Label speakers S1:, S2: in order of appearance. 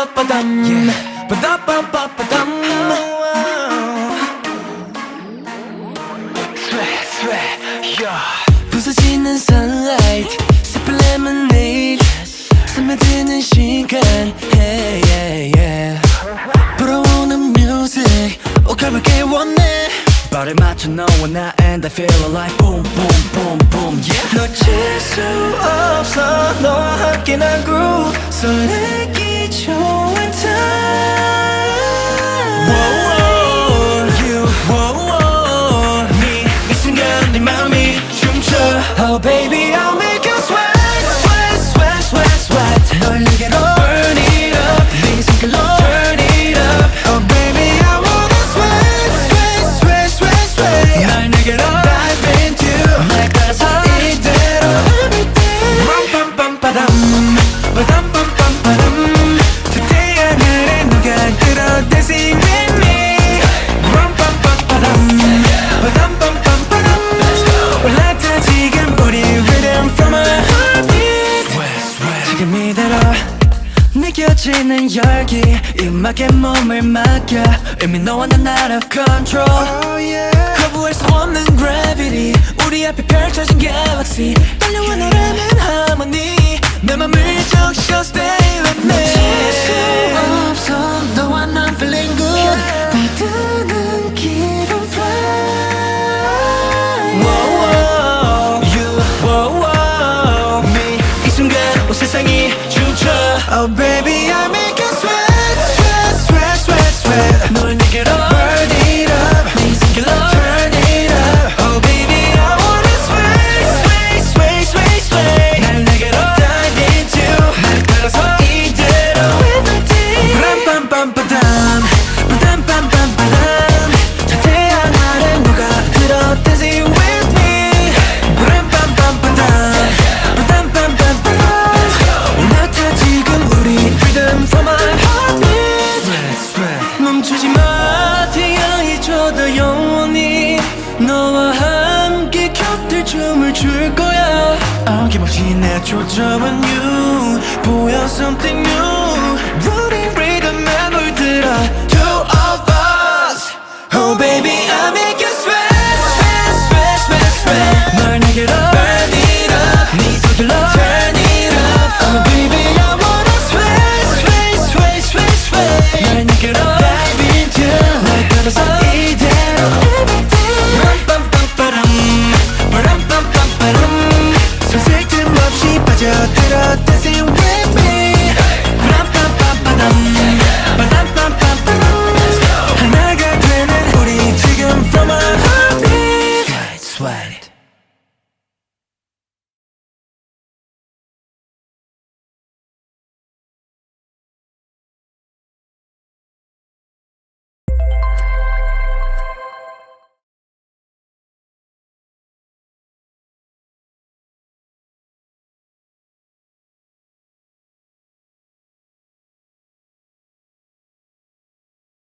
S1: 빠담
S2: Yeah.
S1: 빠담빰빰빠담
S2: Sweat, sweat, yeah.
S1: 부서지는 sunlight Sip lemonade 스며드는 시간 hey, yeah, yeah. 불어오는 music 오가볍게 원해
S2: 발에 맞춰 너와 나 and I feel like boom boom boom boom yeah
S1: 놓칠 수 없어 너와 함께 난 groove 설레 느껴지는 열기 음악에 몸을 맡겨. 이미 너와 난 out of control. 거부할 수 없는 gravity. 우리 앞에 펼쳐진 galaxy. 달려와 너라는 harmony. 내 맘을 적셔 stay with me Oh baby I
S2: 내
S1: 초점은 you 보여 something new 우리 rhythm에 물들어 two of us Oh baby I make you sweat sweat sweat sweat sweat 널 내게로